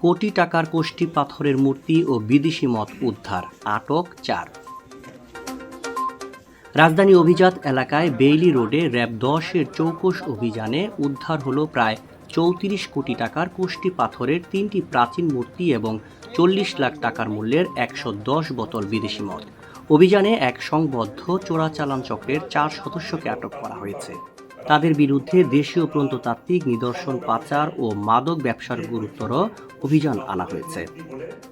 কোটি টাকার কোষ্ঠী পাথরের মূর্তি ও বিদেশি মত উদ্ধার। আটক চার। রাজধানী অভিজাত এলাকায় বেইলি রোডে র্যাব দশের চৌকস অভিযানে উদ্ধার হলো প্রায় চৌত্রিশ কোটি টাকার কোষ্ঠী পাথরের তিনটি প্রাচীন মূর্তি এবং চল্লিশ লাখ টাকার মূল্যের একশো দশ বোতল বিদেশি মদ। অভিযানে এক সংবদ্ধ চোরাচালান চক্রের চার সদস্যকে আটক করা হয়েছে। তাদের বিরুদ্ধে দেশীয় প্রন্ততাত্ত্বিক নিদর্শন, পাচার ও মাদক ব্যবসার গুরুতর অভিযান আনা হয়েছে।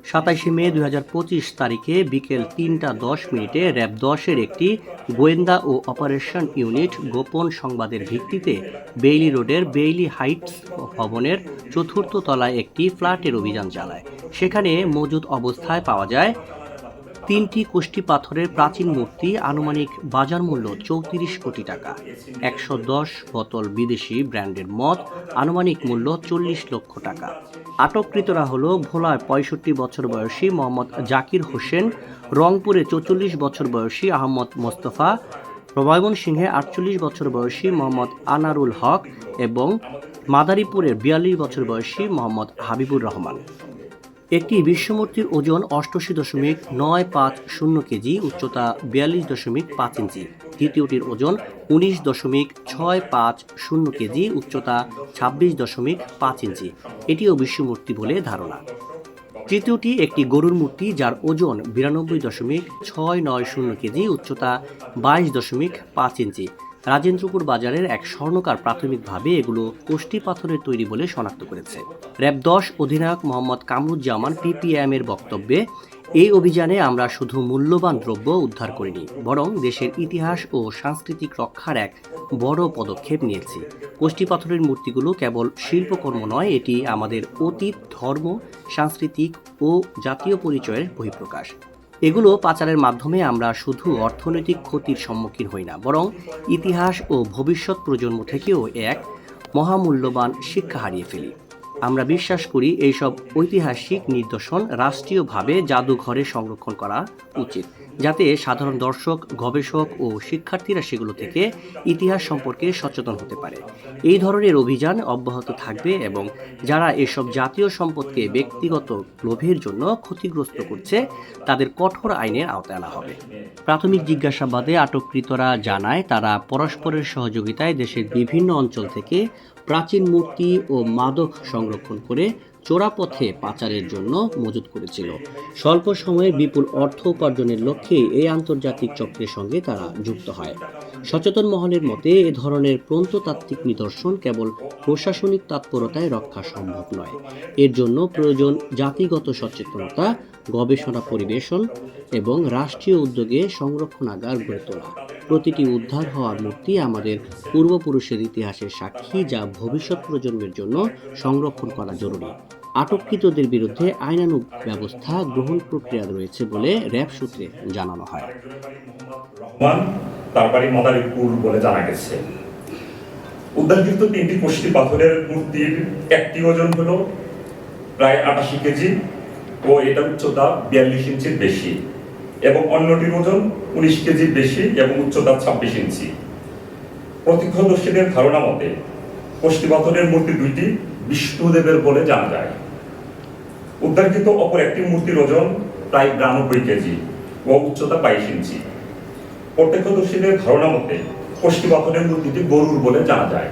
সাতাইশে মে দু হাজার পঁচিশ তারিখে বিকেল তিনটা দশ মিনিটে র্যাব দশের একটি গোয়েন্দা ও অপারেশন ইউনিট গোপন সংবাদের ভিত্তিতে বেইলি রোডের বেইলি হাইটস ভবনের চতুর্থ তলায় একটি ফ্ল্যাটের অভিযান চালায়। সেখানে মজুদ অবস্থায় পাওয়া যায় তিনটি কোষ্ঠী পাথরের প্রাচীন মূর্তি, আনুমানিক বাজার মূল্য চৌত্রিশ কোটি টাকা। একশো দশ বোতল বিদেশি ব্র্যান্ডের মদ, আনুমানিক মূল্য চল্লিশ লক্ষ টাকা। আটককৃতরা হল ভোলায় পঁয়ষট্টি বছর বয়সী মোহাম্মদ জাকির হোসেন, রংপুরে চৌচল্লিশ বছর বয়সী আহমদ মোস্তফা সিংহে আটচল্লিশ বছর বয়সী মোহাম্মদ আনারুল হক এবং মাদারীপুরের বিয়াল্লিশ বছর বয়সী মোহাম্মদ হাবিবুর রহমান। একটি বিশ্বমূর্তির ওজন অষ্টআশি দশমিক নয় পাঁচ শূন্য কেজি, উচ্চতা বিয়াল্লিশ দশমিক পাঁচ ইঞ্চি। দ্বিতীয়টির ওজন উনিশ দশমিক ছয় পাঁচ শূন্য কেজি, উচ্চতা ছাব্বিশ দশমিক পাঁচ ইঞ্চি। এটিও বিশ্বমূর্তি বলে ধারণা। তৃতীয়টি একটি গরুর মূর্তি, যার ওজন বিরানব্বই দশমিক ছয় নয় শূন্য কেজি, উচ্চতা বাইশ দশমিক পাঁচ ইঞ্চি। রাজেন্দ্রপুর বাজারের এক স্বর্ণকার প্রাথমিকভাবে এগুলো কোষ্ঠী পাথরের তৈরি বলে শনাক্ত করেছে। র্যাব দশ অধিনায়ক মোহাম্মদ কামরুজ্জামান পিপিএম এর বক্তব্যে, এই অভিযানে আমরা শুধু মূল্যবান দ্রব্য উদ্ধার করিনি, বরং দেশের ইতিহাস ও সাংস্কৃতিক রক্ষার এক বড় পদক্ষেপ নিয়েছি। পাথরের মূর্তিগুলো কেবল শিল্পকর্ম নয়, এটি আমাদের অতীত, ধর্ম, সাংস্কৃতিক ও জাতীয় পরিচয়ের বহিঃপ্রকাশ। এগুলো পাচারের মাধ্যমে আমরা শুধু অর্থনৈতিক ক্ষতির সম্মুখীন হই না, বরং ইতিহাস ও ভবিষ্যৎ প্রজন্ম থেকেও এক মহামূল্যবান শিক্ষা হারিয়ে ফেলি। আমরা বিশ্বাস করি এইসব ঐতিহাসিক নিদর্শন রাষ্ট্রীয়ভাবে জাদুঘরে সংরক্ষণ করা উচিত। যাতে সাধারণ দর্শক, গবেষক ও শিক্ষার্থীরা সেগুলো থেকে ইতিহাস সম্পর্কে সচেতন হতে পারে। এই ধরনের অভিযান অব্যাহত থাকবে এবং যারা এসব জাতীয় সম্পদকে ব্যক্তিগত লোভের জন্য ক্ষতিগ্রস্ত করছে, তাদের কঠোর আইনের আওতায় আনা হবে। প্রাথমিক জিজ্ঞাসাবাদে আটককৃতরা জানায়, তারা পরস্পরের সহযোগিতায় দেশের বিভিন্ন অঞ্চল থেকে প্রাচীন মূর্তি ও মাদক সংরক্ষণ করে চোরাপথে পাচারের জন্য মজুত করেছিল। স্বল্প সময়ে বিপুল অর্থ উপার্জনের লক্ষ্যে এই আন্তর্জাতিক চক্রের সঙ্গে তারা যুক্ত হয়। সচেতন মহলের মতে এ ধরনের প্রন্ততাত্ত্বিক নিদর্শন কেবল প্রশাসনিক তৎপরতায় রক্ষা সম্ভব নয়। এর জন্য প্রয়োজন জাতিগত সচেতনতা গবেষণা পরিবেশন এবং রাষ্ট্রীয় উদ্যোগে সংরক্ষণাগার গড়ে তোলা। প্রতিটি উদ্ধার হওয়া মূর্তি আমাদের পূর্বপুরুষের ইতিহাসের সাক্ষী যা ভবিষ্যৎ প্রজন্মের জন্য সংরক্ষণ করা জরুরি। আটককৃতদের বিরুদ্ধে আইনানুগ ব্যবস্থা গ্রহণ প্রক্রিয়া রয়েছে বলে র্যাব সূত্রে জানানো হয়। রহমান তার বাড়ি মাদারীপুর বলে জানা গেছে। উদ্ধারকৃত তিনটি কোষ্ঠী পাথরের মূর্তির একটি ওজন হলো প্রায় আটাশি কেজি ও এটা উচ্চতা বিয়াল্লিশ ইঞ্চির বেশি এবং অন্যটির ওজন উনিশ কেজির বেশি এবং উচ্চতা ছাব্বিশ ইঞ্চি। প্রত্যক্ষদর্শীদের ধারণা মতে কোষ্ঠী পাথরের মূর্তি দুইটি বিষ্ণুদেবের বলে জানা যায়। উদ্ধারকৃত অপর একটি মূর্তির ওজন প্রায় বিরানব্বই কেজি ও উচ্চতা বাইশ ইঞ্চি। প্রত্যক্ষদর্শীদের ধারণা মতে কষ্টি পাথরের মূর্তিটি গরুর বলে জানা যায়।